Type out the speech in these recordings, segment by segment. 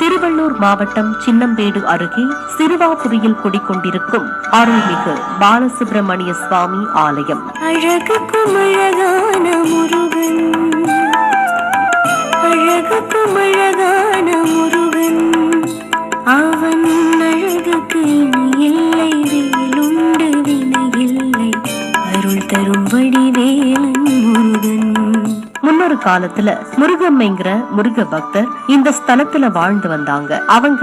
திருவள்ளூர் மாவட்டம் சின்னம்பேடு அருகே சிறுவாபுரியில் குடிக்கொண்டிருக்கும் அருள்மிகு பாலசுப்பிரமணிய சுவாமி ஆலயம். அழகுக்கும் அழகான முருகன். அழகுக்கும் அழகான முருகன். அவன் அழகுக்கு இல்லை வேலுண்டு வினை இல்லை. அருள் தரும் வடிவேலன் முருகன். முன்னொரு காலத்துல முருகம்மைங்கிற முருக பக்தர் இந்த ஸ்தலத்துல வாழ்ந்து வந்தாங்க. அவங்க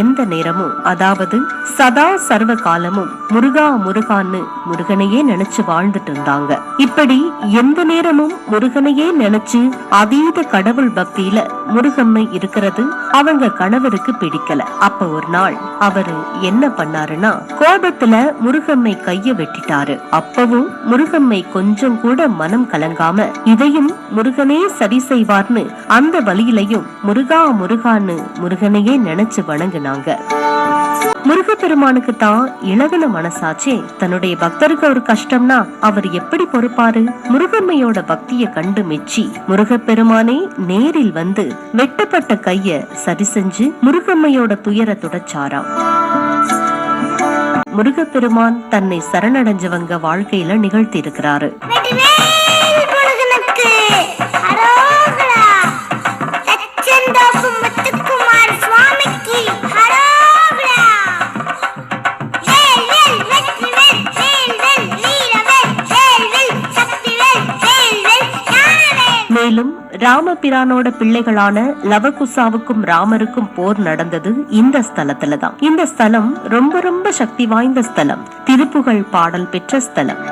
எந்த நேரமும் அதாவது சதா சர்வ காலமும் முருகா முருகான்னு முருகனையே நினைச்சு வாழ்ந்துட்டு இருந்தாங்க. இப்படி எந்த நேரமும் முருகனையே நினைச்சு அதீத கடவுள் பக்தியில முருகம்மை இருக்கிறது அவங்க கணவருக்கு பிடிக்கல. அப்ப ஒரு நாள் அவரு என்ன பண்ணாருன்னா கோபத்துல முருகம்மை கைய வெட்டிட்டாரு. அப்பவும் முருகம்மை கொஞ்சம் கூட மனம் கலங்காம இதையும் முருகன் சரி செய்வார்னு அந்த வழியிலையும் முருகா முருகான்னு முருகனையே நினைச்சு வணங்குனாங்க. முருகப்பெருமானுக்கு தான் இளகுன மனசாச்சே. தன்னுடைய பக்தருக்கு ஒரு கஷ்டம்னா அவர் எப்படி பொறுப்பாரு? முருகம்மையோட பக்திய கண்டு மெச்சி முருகப்பெருமானே நேரில் வந்து வெட்டப்பட்ட கைய சரி செஞ்சு முருகம்மையோட துயர துடைச்சாராம். முருகப்பெருமான் தன்னை சரணடைஞ்சவங்க வாழ்க்கையில நிகழ்த்தி இருக்கிறாரு மேலும் ராமபிரானோட பிள்ளைகளான லவகுசாவுக்கும் ராமருக்கும் போர் நடந்தது இந்த ஸ்தலத்துல தான் இந்த ஸ்தலம் ரொம்ப ரொம்ப சக்தி வாய்ந்த ஸ்தலம். திருப்புகழ் பாடல் பெற்ற ஸ்தலம்.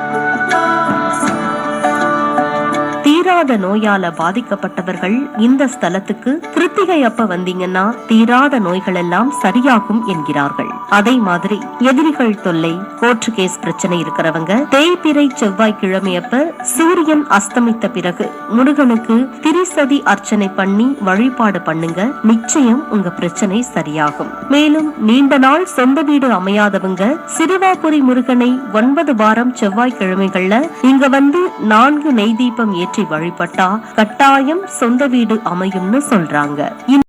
தீராத நோயால பாதிக்கப்பட்டவர்கள் இந்த ஸ்தலத்துக்கு கிருத்திகை அப்ப வந்தீங்கன்னா தீராத நோய்கள் எல்லாம் சரியாகும் என்கிறார்கள். அதே மாதிரி எதிரிகள் தொல்லை கோர்ட் கேஸ் பிரச்சனை இருக்கிறவங்க தேய்பிறை செவ்வாய் கிழமையப்ப சூரியன் அஸ்தமித்த பிறகு முருகனுக்கு திரிசதி அர்ச்சனை பண்ணி வழிபாடு பண்ணுங்க நிச்சயம் உங்க பிரச்சனை சரியாகும். மேலும் நீண்ட நாள் சொந்த வீடு அமையாதவங்க சிறுவாபுரி முருகனை ஒன்பது வாரம் செவ்வாய் கிழமைகள்ல இங்க வந்து நான்கு நெய் தீபம் ஏற்றி வழிபட்டா கட்டாயம் சொந்த வீடு அமையும்னு சொல்றாங்க.